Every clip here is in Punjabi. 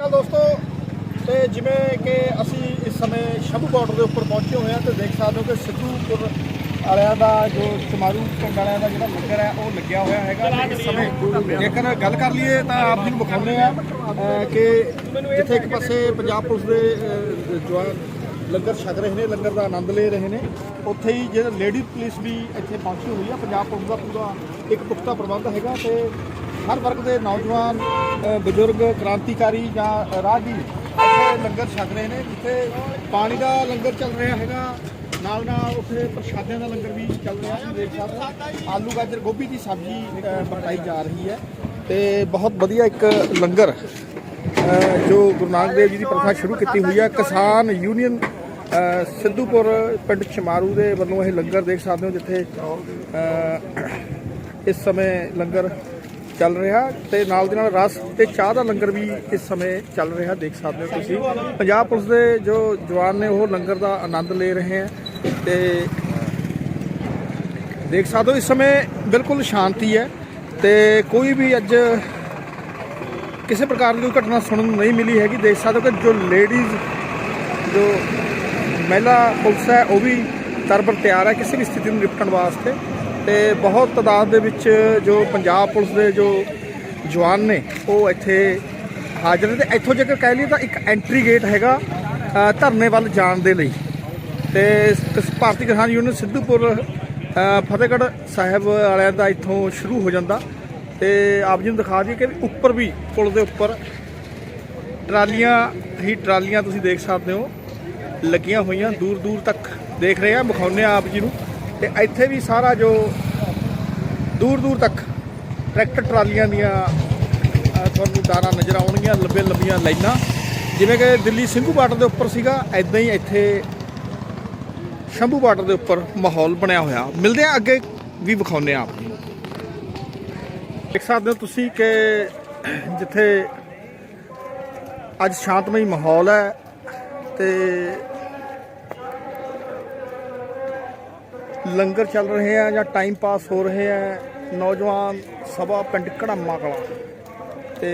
ਨਮਸਕਾਰ ਦੋਸਤੋ, ਤੇ ਜਿਵੇਂ ਕਿ ਅਸੀਂ ਇਸ ਸਮੇਂ ਸ਼ੰਭੂ ਬਾਰਡਰ ਦੇ ਉੱਪਰ ਪਹੁੰਚੇ ਹੋਏ ਹਾਂ ਤੇ ਦੇਖ ਸਕਦੇ ਹੋ ਕਿ ਸਿੱਧੂਪੁਰ ਵਾਲਿਆਂ ਦਾ ਜੋ ਚਮਾਰੂ ਪਿੰਡ ਵਾਲਿਆਂ ਦਾ ਜਿਹੜਾ ਲੰਗਰ ਹੈ, ਉਹ ਲੱਗਿਆ ਹੋਇਆ ਹੈਗਾ। ਤੇ ਇਸ ਸਮੇਂ ਜੇਕਰ ਗੱਲ ਕਰ ਲਈਏ ਤਾਂ ਆਪ ਜੀ ਨੂੰ ਵਿਖਾਉਂਦੇ ਆ ਕਿ ਜਿੱਥੇ ਇੱਕ ਪਾਸੇ ਪੰਜਾਬ ਪੁਲਿਸ ਦੇ ਜਵਾਨ ਲੰਗਰ ਛਕ ਰਹੇ ਨੇ, ਲੰਗਰ ਦਾ ਆਨੰਦ ਲੈ ਰਹੇ ਨੇ, ਉੱਥੇ ਹੀ ਜਿਹੜਾ ਲੇਡੀ ਪੁਲਿਸ ਵੀ ਇੱਥੇ ਪਹੁੰਚੀ ਹੋਈ ਆ ਪੰਜਾਬ ਪੁਲਿਸ ਦਾ ਪੂਰਾ ਇੱਕ ਪੁਖਤਾ ਪ੍ਰਬੰਧ ਹੈਗਾ ਤੇ ਹਰ ਵਰਗ ਦੇ ਨੌਜਵਾਨ ਬਜ਼ੁਰਗ ਕ੍ਰਾਂਤੀਕਾਰੀ ਜਾਂ ਰਾਹਗੀਰ ਇੱਥੇ ਲੰਗਰ ਛਕ ਰਹੇ ਨੇ ਜਿੱਥੇ ਪਾਣੀ ਦਾ ਲੰਗਰ ਚੱਲ ਰਿਹਾ ਹੈਗਾ। ਨਾਲ ਨਾਲ ਉੱਥੇ ਪ੍ਰਸ਼ਾਦਿਆਂ ਦਾ ਲੰਗਰ ਵੀ ਚੱਲ ਰਿਹਾ। ਤੁਸੀਂ ਦੇਖ ਸਕਦੇ ਆਲੂ ਗਾਜਰ ਗੋਭੀ ਦੀ ਸਬਜ਼ੀ ਅ, ਬਣਾਈ ਜਾ ਰਹੀ ਹੈ। ਤੇ ਬਹੁਤ ਵਧੀਆ ਇੱਕ ਲੰਗਰ ਜੋ ਗੁਰੂ ਨਾਨਕ ਦੇਵ ਜੀ ਦੀ ਪ੍ਰਥਾ ਸ਼ੁਰੂ ਕੀਤੀ ਹੋਈ ਹੈ। ਕਿਸਾਨ ਯੂਨੀਅਨ ਸਿੱਧੂਪੁਰ ਪਿੰਡ ਛਮਾਰੂ ਦੇ ਵੱਲੋਂ ਇਹ ਲੰਗਰ ਦੇਖ ਸਕਦੇ ਹੋ ਜਿੱਥੇ ਇਸ ਸਮੇਂ ਲੰਗਰ ਚੱਲ ਰਿਹਾ ਤੇ ਨਾਲ ਦੀ ਨਾਲ ਰਸ ਤੇ ਚਾਹ ਦਾ ਲੰਗਰ ਵੀ ਇਸ ਸਮੇਂ ਚੱਲ ਰਿਹਾ, ਦੇਖ ਸਕਦੇ ਹੋ ਤੁਸੀਂ। ਪੰਜਾਬ ਪੁਲਿਸ ਦੇ ਜੋ ਜਵਾਨ ਨੇ, ਉਹ ਲੰਗਰ ਦਾ ਆਨੰਦ ਲੈ ਰਹੇ ਹੈ ਤੇ ਦੇਖ ਸਕਦੇ ਹੋ ਇਸ ਸਮੇਂ ਬਿਲਕੁਲ ਸ਼ਾਂਤੀ ਹੈ ਤੇ ਕੋਈ ਵੀ ਅੱਜ ਕਿਸੇ ਪ੍ਰਕਾਰ ਦੀ ਕੋਈ ਘਟਨਾ ਸੁਣਨ ਨੂੰ ਨਹੀਂ ਮਿਲੀ ਹੈਗੀ। ਦੇਖ ਸਕਦੇ ਹੋ ਕਿ ਜੋ ਲੇਡੀਜ਼, ਜੋ ਮਹਿਲਾ ਪੁਲਿਸ ਹੈ, ਉਹ ਵੀ ਤਰਬਰ ਤਿਆਰ ਹੈ ਕਿਸੇ ਵੀ ਸਥਿਤੀ ਨੂੰ ਨਿਪਟਣ ਵਾਸਤੇ। ਤੇ ਬਹੁਤ ਤਾਦਾਦ ਦੇ ਵਿੱਚ ਜੋ ਪੰਜਾਬ ਪੁਲਿਸ ਦੇ ਜੋ ਜਵਾਨ ਨੇ, ਉਹ ਇੱਥੇ ਹਾਜ਼ਰ ਨੇ ਤੇ ਇੱਥੋਂ ਜੇਕਰ ਕਹਿ ਲਈਏ ਤਾਂ ਇੱਕ ਐਂਟਰੀ ਗੇਟ ਹੈਗਾ ਧਰਨੇ ਵੱਲ ਜਾਣ ਦੇ ਲਈ। ਤੇ ਭਾਰਤੀ ਕਿਸਾਨ ਯੂਨੀਅਨ ਸਿੱਧੂਪੁਰ ਫਤਿਹਗੜ੍ਹ ਸਾਹਿਬ ਵਾਲਿਆਂ ਦਾ ਇੱਥੋਂ ਸ਼ੁਰੂ ਹੋ ਜਾਂਦਾ। ਤੇ ਆਪ ਜੀ ਨੂੰ ਦਿਖਾ ਦਈਏ ਕਿ ਉੱਪਰ ਵੀ ਪੁਲ ਦੇ ਉੱਪਰ ਟਰਾਲੀਆਂ, ਹੀ ਟਰਾਲੀਆਂ ਤੁਸੀਂ ਦੇਖ ਸਕਦੇ ਹੋ, ਲੱਗੀਆਂ ਹੋਈਆਂ ਦੂਰ ਦੂਰ ਤੱਕ ਦੇਖ ਰਹੇ ਆ, ਵਿਖਾਉਂਦੇ ਆ ਆਪ ਜੀ ਨੂੰ। ਤੇ ਇੱਥੇ ਵੀ ਸਾਰਾ ਜੋ ਦੂਰ ਦੂਰ ਤੱਕ ਟਰੈਕਟਰ ਟਰਾਲੀਆਂ ਦੀਆਂ ਤੁਹਾਨੂੰ ਦਾਣਾ ਨਜ਼ਰ ਆਉਣਗੀਆਂ ਲੰਬੇ ਲੰਬੀਆਂ ਲਾਈਨਾਂ। ਜਿਵੇਂ ਕਿ ਦਿੱਲੀ ਸਿੰਘੂ ਬਾਰਡਰ ਦੇ ਉੱਪਰ ਸੀਗਾ ਐਦਾਂ ਹੀ ਇੱਥੇ ਸ਼ੰਭੂ ਬਾਰਡਰ ਦੇ ਉੱਪਰ ਮਾਹੌਲ ਬਣਿਆ ਹੋਇਆ। ਮਿਲਦੇ ਆ ਅੱਗੇ, ਵੀ ਵਿਖਾਉਂਦੇ ਆ ਆਪ। ਨੂੰ ਦੇਖ ਸਕਦੇ ਹੋ ਤੁਸੀਂ ਕਿ ਜਿੱਥੇ ਅੱਜ ਸ਼ਾਂਤਮਈ ਮਾਹੌਲ ਹੈ ਤੇ ਲੰਗਰ ਚੱਲ ਰਹੇ ਆ ਜਾਂ ਟਾਈਮ ਪਾਸ ਹੋ ਰਹੇ ਆ, ਨੌਜਵਾਨ ਸਭਾ ਪਿੰਡ ਘੜਾਮਾ ਕਲਾ ਤੇ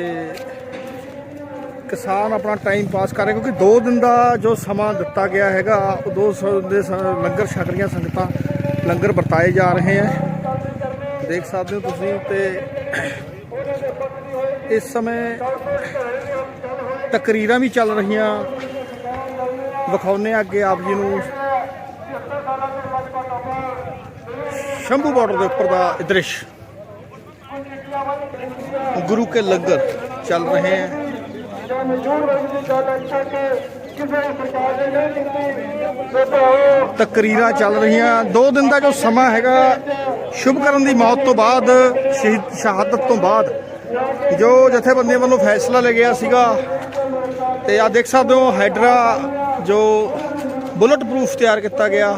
ਕਿਸਾਨ ਆਪਣਾ ਟਾਈਮ ਪਾਸ ਕਰ ਰਹੇ, ਕਿਉਂਕਿ 2 ਦਿਨ ਦਾ ਜੋ ਸਮਾਂ ਦਿੱਤਾ ਗਿਆ ਹੈਗਾ, ਉਹ ਦੋ ਸੌ ਦੇ ਲੰਗਰ ਛਕ ਰਹੀਆਂ ਸੰਗਤਾਂ, ਲੰਗਰ ਵਰਤਾਏ ਜਾ ਰਹੇ ਆ। ਦੇਖ ਸਕਦੇ ਹੋ ਤੁਸੀਂ ਤੇ ਇਸ ਸਮੇਂ ਤਕਰੀਰਾਂ ਵੀ ਚੱਲ ਰਹੀਆਂ। ਵਿਖਾਉਨੇ ਅੱਗੇ ਆਪ ਜੀ ਨੂੰ। ਸ਼ੰਭੂ ਬਾਰਡਰ ਦੇ ਉੱਪਰ ਦਾ ਦ੍ਰਿਸ਼। ਗੁਰੂ ਕੇ ਲੰਗਰ ਚੱਲ ਰਹੇ ਹੈ। ਤਕਰੀਰਾਂ ਚੱਲ ਰਹੀਆਂ। ਦੋ ਦਿਨ ਦਾ ਜੋ ਸਮਾਂ ਹੈਗਾ ਸ਼ੁਭਕਰਨ ਦੀ ਮੌਤ ਤੋਂ ਬਾਅਦ, ਸ਼ਹੀਦ ਸ਼ਹਾਦਤ ਤੋਂ ਬਾਅਦ, ਜੋ ਜਥੇਬੰਦੀਆਂ ਵੱਲੋਂ ਫੈਸਲਾ ਲਿਆ ਗਿਆ ਸੀਗਾ, ਤੇ ਆ ਦੇਖ ਸਕਦੇ ਹੋ, ਹੈਡਰਾ ਜੋ ਬੁਲਟ ਪ੍ਰੂਫ ਤਿਆਰ ਕੀਤਾ ਗਿਆ।